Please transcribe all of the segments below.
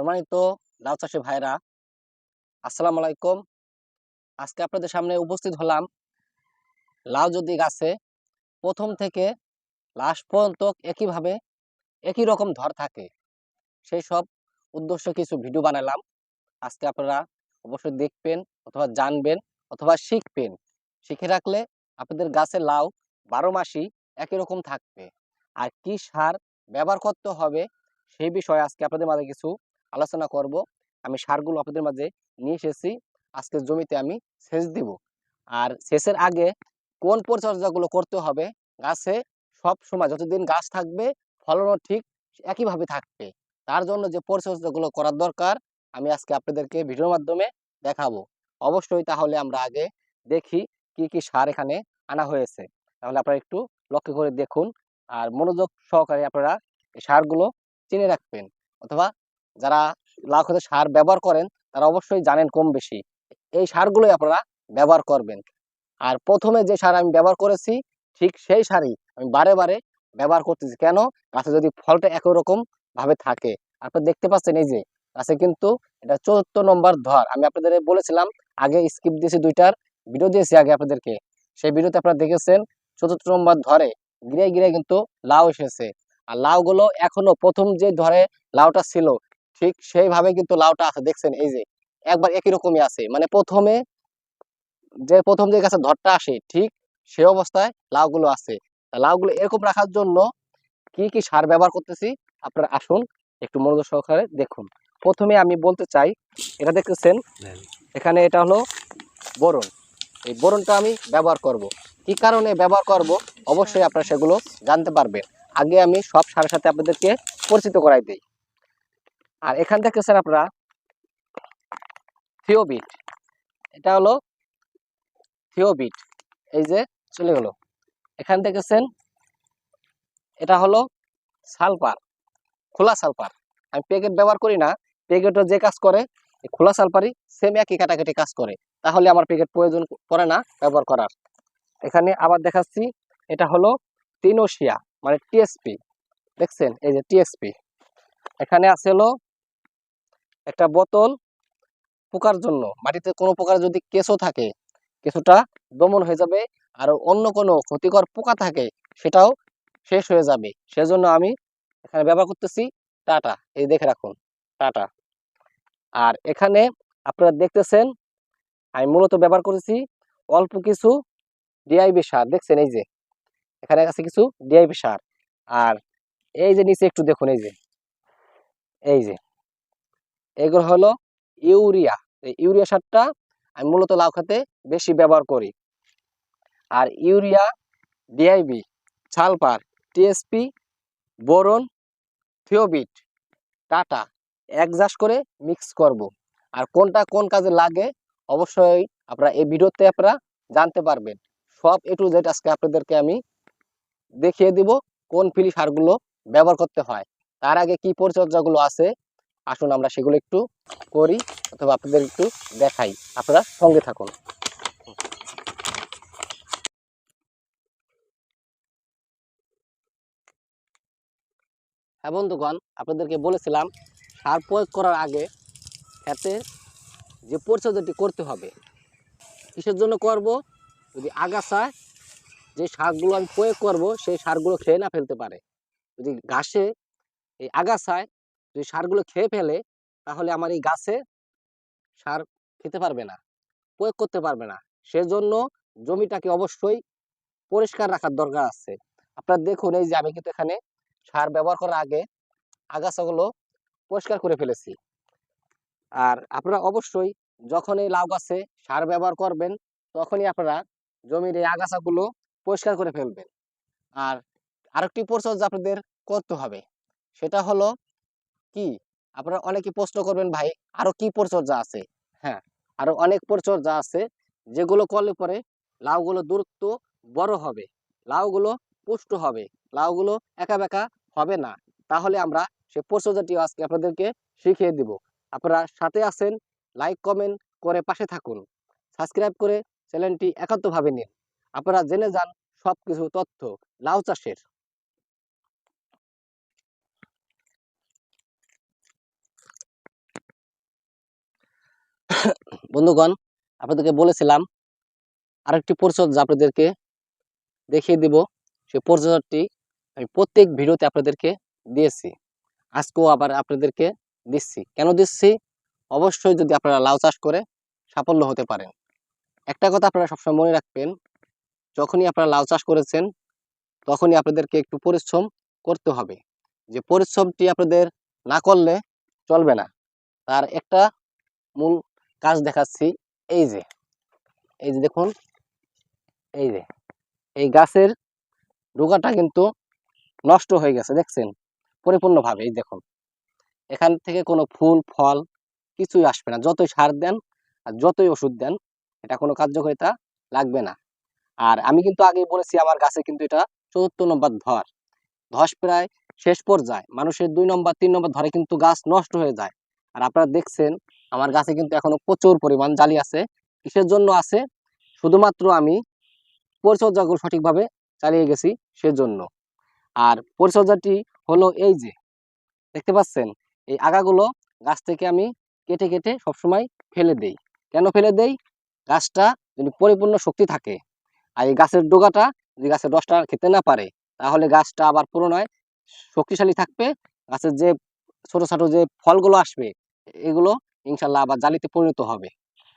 সম্মানিত লাউ চাষি ভাইরা, আসসালামু আলাইকুম। আজকে আপনাদের সামনে উপস্থিত হলাম লাউ যদি গাছে প্রথম থেকে লাস্ট পর্যন্ত একইভাবে একই রকম ধর থাকে, সেই সব উদ্দেশ্য কিছু ভিডিও বানালাম। আজকে আপনারা অবশ্যই দেখবেন অথবা জানবেন অথবা শিখবেন। শিখে রাখলে আপনাদের গাছে লাউ বারো মাসই একই রকম থাকবে। আর কি সার ব্যবহার করতে হবে সেই বিষয়ে আজকে আপনাদের মাঝে কিছু আলোচনা করব। আমি সারগুলো আপনাদের মাঝে নিয়ে এসেছি। আজকে জমিতে আমি সেচ দিব। আর সেচের আগে কোন পরিচর্যাগুলো করতে হবে? গাছে সব সময় যতদিন গাছ থাকবে, ফলনও ঠিক একইভাবে থাকবে। তার জন্য যে পরিচর্যাগুলো করার দরকার, আমি আজকে আপনাদেরকে ভিডিওর মাধ্যমে দেখাবো। অবশ্যই তাহলে আমরা আগে দেখি কি কি সার এখানে আনা হয়েছে। তাহলে আপনারা একটু লক্ষ্য করে দেখুন। আর মনোযোগ সহকারে আপনারা এই সারগুলো চিনে রাখবেন। অথবা যারা লাউ খেতে সার ব্যবহার করেন, তারা অবশ্যই জানেন কম বেশি। এই সারগুলোই আপনারা ব্যবহার করবেন। আর প্রথমে যে সার আমি ব্যবহার করেছি, ঠিক সেই সারই আমি বারে বারে ব্যবহার করতেছি। কেন? গাছে যদি ফলটা একই রকম ভাবে থাকে। আপনারা দেখতে পাচ্ছেন এই যে, গাছে কিন্তু এটা চতুর্থ নম্বর ধর। আমি আপনাদের বলেছিলাম, আগে স্কিপ দিয়েছি দুইটার ভিডিও দিয়েছি আগে আপনাদেরকে। সেই ভিডিওতে আপনারা দেখেছেন, চতুর্থ নম্বর ধরে গিরে গিরে কিন্তু লাউ এসেছে। আর লাউগুলো এখনও প্রথম যে ধরে লাউটা ছিল ঠিক সেইভাবে কিন্তু লাউটা আছে দেখছেন? এই যে একবার একই রকমই আছে। মানে প্রথমে যে প্রথম যে গাছের ধরটা আসে ঠিক সেই অবস্থায় লাউগুলো আছে। লাউগুলো এরকম রাখার জন্য কি কি সার ব্যবহার করতেছি আপনারা আসুন একটু মনোযোগ সহকারে দেখুন। প্রথমে আমি বলতে চাই এটা দেখতেছেন? এখানে এটা হলো বোরন। এই বোরনটা আমি ব্যবহার করব। কি কারণে ব্যবহার করব? অবশ্যই আপনারা সেগুলো জানতে পারবেন। আগে আমি সব সারের সাথে আপনাদেরকে পরিচিত করাই দিই। আর এখান থেকে স্যার আপনারা থিওবিট, এটা হলো থিওবিট, এই যে চলে গেল। এখান থেকে সেন এটা হলো সালফার, খোলা সালফার। আমি প্যাকেট ব্যবহার করি না, প্যাকেটও যে কাজ করে খোলা সালফারই সেম একই কাটাকাটি কাজ করে। তাহলে আমার প্যাকেট প্রয়োজন পড়ে না ব্যবহার করার। এখানে আবার দেখাচ্ছি, এটা হলো তিনোশিয়া মানে টিএসপি দেখছেন? এই যে টিএসপি এখানে আছে হলো একটা বোতল পোকার জন্য। মাটিতে কোনো প্রকার যদি কেঁচো থাকে, কেঁচোটা দমন হয়ে যাবে আর অন্য কোনো ক্ষতিকর পোকা থাকে, সেটাও শেষ হয়ে যাবে। সেজন্য আমি এখানে ব্যবহার করতেছি টাটা। এই দেখে রাখুন, টাটা। আর এখানে আপনারা দেখতেছেন, আমি মূলত ব্যবহার করেছি অল্প কিছু ডিআইবি সার। দেখছেন এই যে, এখানে আছে কিছু ডিআইবি সার। আর এই যে নিচে একটু দেখুন, এই যে এই যে। এগুলো হলো ইউরিয়া। ইউরিয়া সারটা আমি মূলত লাউ খাতে বেশি ব্যবহার করি। আর urea, DIB sulphur TSP, boron, থিওবিট, টাটা একজাস্ট করে মিক্স করব। আর কোনটা কোন কাজে লাগে অবশ্যই আপনারা এই ভিডিওতে আপনারা জানতে পারবেন। সব এ টু জেড আজকে আপনাদেরকে আমি দেখিয়ে দিব কোন ফিলি সারগুলো ব্যবহার করতে হয়। তার আগে কি পরিচর্যাগুলো আছে আসুন আমরা সেগুলো একটু করি অথবা আপনাদের একটু দেখাই। আপনারা সঙ্গে থাকুন। হ্যাঁ বন্ধুগণ, আপনাদেরকে বলেছিলাম, সার প্রয়োগ করার আগে খেতে যে পরিচর্যাটি করতে হবে, কিসের জন্য করব? যদি আগাছায় যে সারগুলো আমি প্রয়োগ করব, সেই সারগুলো খেয়ে না ফেলতে পারে। যদি ঘাসে, এই আগাছায় যদি সারগুলো খেয়ে ফেলে, তাহলে আমার এই গাছে সার খেতে পারবে না, প্রয়োগ করতে পারবে না। সেজন্য জমিটাকে অবশ্যই পরিষ্কার রাখার দরকার আছে। আপনারা দেখুন, এই যে আমি কিন্তু এখানে সার ব্যবহার করার আগে আগাছাগুলো পরিষ্কার করে ফেলেছি। আর আপনারা অবশ্যই যখন এই লাউ গাছে সার ব্যবহার করবেন, তখনই আপনারা জমির এই আগাছাগুলো পরিষ্কার করে ফেলবেন। আর আরেকটি পরিচর্যা আপনাদের করতে হবে, সেটা হলো কি? আপনারা অনেকে প্রশ্ন করবেন, ভাই, আরও কি পরিচর্যা আছে? হ্যাঁ আরও অনেক পরিচর্যা আছে, যেগুলো করলে পরে লাউগুলো দূরত্ব বড় হবে, লাউগুলো পুষ্ট হবে, লাউগুলো একা বেঁকা হবে না। তাহলে আমরা সে পরিচর্যাটি আজকে আপনাদেরকে শিখিয়ে দিব। আপনারা সাথে আছেন, লাইক, কমেন্ট করে পাশে থাকুন। সাবস্ক্রাইব করে চ্যানেলটি একান্তভাবে নিন। আপনারা জেনে যান সব কিছু তথ্য লাউ চাষের। বন্ধুগণ, আপনাদেরকে বলেছিলাম, আরেকটি পরিচর্যা আপনাদেরকে দেখিয়ে দিব। সেই পরিচর্যাটি আমি প্রত্যেক ভিডিওতে আপনাদেরকে দিয়েছি। আজকেও আবার আপনাদেরকে দিচ্ছি। কেন দিচ্ছি? অবশ্যই যদি আপনারা লাউ চাষ করে সাফল্য হতে পারেন। একটা কথা আপনারা সবসময় মনে রাখবেন, যখনই আপনারা লাউ চাষ করেছেন, তখনই আপনাদেরকে একটু পরিশ্রম করতে হবে। যে পরিশ্রমটি আপনাদের না করলে চলবে না। তার একটা মূল কাজ দেখাচ্ছি। এই যে এই যে দেখুন, এই যে, এই গাছের ডোকাটা কিন্তু নষ্ট হয়ে গেছে, দেখছেন? পরিপূর্ণভাবে, এই দেখুন। এখান থেকে কোনো ফুল, ফল কিছুই আসবে না। যতই সার দেন আর যতই ওষুধ দেন, এটা কোনো কার্যকারিতা লাগবে না। আর আমি কিন্তু আগেই বলেছি, আমার গাছে কিন্তু এটা চতুর্থ নম্বর ধর। ধস প্রায় শেষ পর্যায়ে, মানুষের দুই নম্বর, তিন নম্বর ধরে কিন্তু গাছ নষ্ট হয়ে যায়। আর আপনারা দেখছেন আমার গাছে কিন্তু এখনও প্রচুর পরিমাণ জালি আছে। কিসের জন্য আছে? শুধুমাত্র আমি পরিচর্যাগুলো সঠিকভাবে চালিয়ে গেছি সেজন্য। আর পরিচর্যাটি হলো এই যে, দেখতে পাচ্ছেন? এই আগাগুলো গাছ থেকে আমি কেটে কেটে সবসময় ফেলে দেই। কেন ফেলে দেই? গাছটা যদি পরিপূর্ণ শক্তি থাকে আর এই গাছের ডোগাটা যদি গাছের রসটা খেতে না পারে, তাহলে গাছটা আবার পুনরায় শক্তিশালী থাকবে। গাছের যে ছোট ছোট যে ফলগুলো আসবে, এগুলো ইনশাল্লাহ আবার জালিতে পরিণত হবে।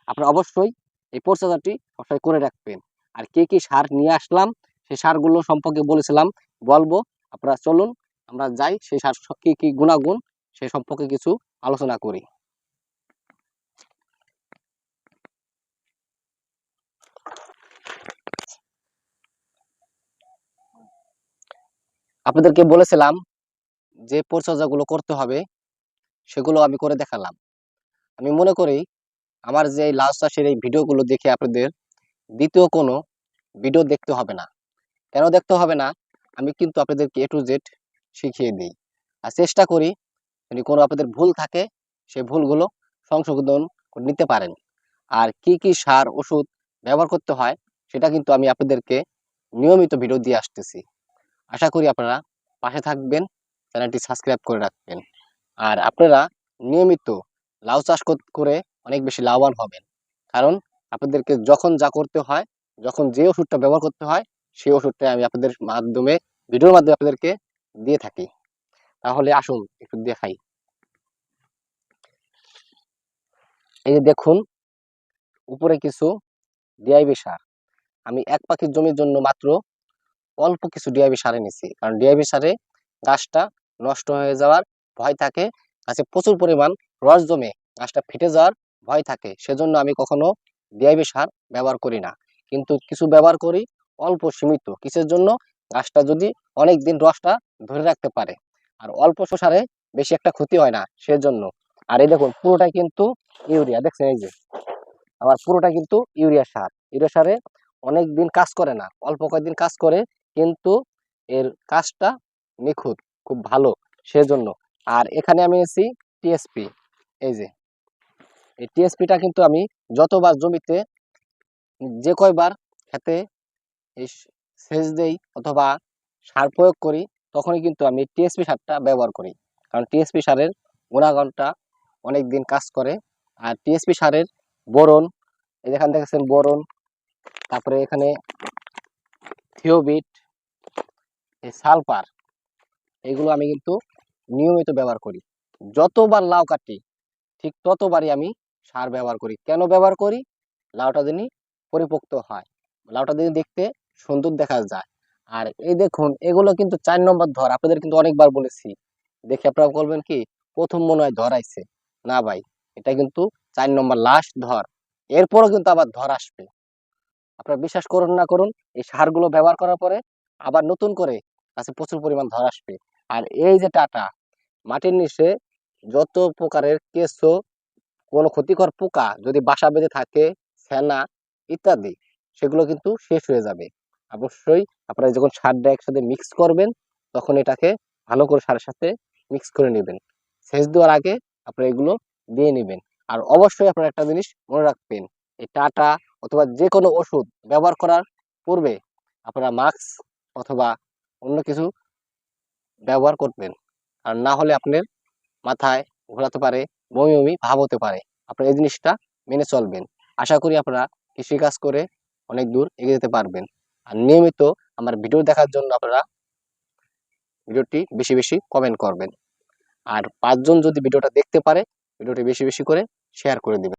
আপনারা অবশ্যই এই পরিচর্যাটি সবসময় করে রাখবেন। আর কি কি সার নিয়ে আসলাম সেই সারগুলো সম্পর্কে বলেছিলাম, বলব। আপনারা চলুন, আমরা যাই সেই সার কি কি গুণাগুণ, সে সম্পর্কে কিছু আলোচনা করি। আপনাদেরকে বলেছিলাম যে পরিচর্যাগুলো করতে হবে, সেগুলো আমি করে দেখালাম। আমি মনে করি আমার যে লাউ চাষের এই ভিডিওগুলো দেখে আপনাদের, দ্বিতীয় কোনো ভিডিও দেখতে হবে না। কেন দেখতে হবে না? আমি কিন্তু আপনাদেরকে এ টু জেড শিখিয়ে দিই। আর চেষ্টা করি যদি কোনো আপনাদের ভুল থাকে, সেই ভুলগুলো সংশোধন নিতে পারেন। আর কি কি সার, ওষুধ ব্যবহার করতে হয়, সেটা কিন্তু আমি আপনাদেরকে নিয়মিত ভিডিও দিয়ে আসতেছি। আশা করি আপনারা পাশে থাকবেন, চ্যানেলটি সাবস্ক্রাইব করে রাখবেন। আর আপনারা নিয়মিত লাউ চাষ করে অনেক বেশি লাভবান হবেন। কারণ আপনাদেরকে যখন যা করতে হয়, যখন যে ওষুধটা ব্যবহার করতে হয় সেই ওষুধটা আমি আপনাদের মাধ্যমে, ভিডিওর মাধ্যমে আপনাদেরকে দিয়ে থাকি। তাহলে আসুন একটু দেখাই। এই যে দেখুন, উপরে কিছু ডিআইবি সার। আমি এক পাখির জমির জন্য মাত্র অল্প কিছু ডিআইবি সার এনেছি। কারণ ডিআইবি সারে গাছটা নষ্ট হয়ে যাওয়ার ভয় থাকে, গাছে প্রচুর পরিমাণ রস জমে গাছটা ফেটে যাওয়ার ভয় থাকে। সেজন্য আমি কখনো ডিআইবি সার ব্যবহার করি না। কিন্তু কিছু ব্যবহার করি অল্প সীমিত। কিসের জন্য? গাছটা যদি অনেক দিন রসটা ধরে রাখতে পারে। আর অল্প সারে বেশি একটা ক্ষতি হয় না, সেজন্য। আর এই দেখুন, পুরোটাই কিন্তু ইউরিয়া। দেখছেন এই যে আমার পুরোটা কিন্তু ইউরিয়া সার। ইউরিয়া সারে অনেক দিন কাজ করে না। অল্প কয়েকদিন কাজ করে কিন্তু এর কাজটা নিখুঁত, খুব ভালো। সেজন্য। আর এখানে আমি এসেছি টিএসপি। এই যে, এই টিএসপিটা কিন্তু আমি যতবার জমিতে যে কয়বার খেতে এই সেচ দেই অথবা সার প্রয়োগ করি, তখনই কিন্তু আমি টিএসপি সারটা ব্যবহার করি। কারণ টিএসপি সারের গুণাগুণটা অনেক দিন কাজ করে। আর টিএসপি সারের বোরন, এই যেখানে দেখেছেন বোরন, তারপরে এখানে থিওবিট, এই সালফার, এগুলো আমি কিন্তু নিয়মিত ব্যবহার করি। যতবার লাউ কাটি ঠিক ততবারই আমি সার ব্যবহার করি। কেন ব্যবহার করি? লাউটা যিনি পরিপক্ত হয়, লাউটা যদি দেখতে সুন্দর দেখা যায়। আর এই দেখুন, এগুলো কিন্তু চার নম্বর ধর, আপনাদের কিন্তু অনেকবার বলেছি। দেখে আপনারা বলবেন কি, প্রথম মনে হয় ধর আইছে। না ভাই, এটা কিন্তু চার নম্বর লাস্ট ধর। এরপরও কিন্তু আবার ধর আসবে। আপনারা বিশ্বাস করুন না করুন, এই সারগুলো ব্যবহার করার পরে আবার নতুন করে গাছে প্রচুর পরিমাণ ধর আসবে। আর এই যে টাটা, মাটির নিচে যত প্রকারের কেঁচো কোনো ক্ষতিকর পোকা যদি বাসা বেঁধে থাকে, ফেনা ইত্যাদি, সেগুলো কিন্তু শেষ হয়ে যাবে। অবশ্যই আপনারা যখন সারটা একসাথে মিক্স করবেন, তখন এটাকে ভালো করে সারের সাথে মিক্স করে নেবেন। সেচ দেওয়ার আগে আপনারা এগুলো দিয়ে নেবেন। আর অবশ্যই আপনারা একটা জিনিস মনে রাখবেন, এই টাটা অথবা যে কোনো ওষুধ ব্যবহার করার পূর্বে আপনারা মাস্ক অথবা অন্য কিছু ব্যবহার করবেন। আর না হলে আপনার মাথায় ঘোরাতে পারে, বমি বমি ভাব হতে পারে। আপনারা এই জিনিসটা মেনে চলবেন। আশা করি আপনারা কৃষিকাজ করে অনেক দূর এগিয়ে যেতে পারবেন। আর নিয়মিত আমার ভিডিও দেখার জন্য আপনারা ভিডিওটি বেশি বেশি কমেন্ট করবেন। আর পাঁচজন যদি ভিডিওটা দেখতে পারে, ভিডিওটি বেশি বেশি করে শেয়ার করে দিবেন।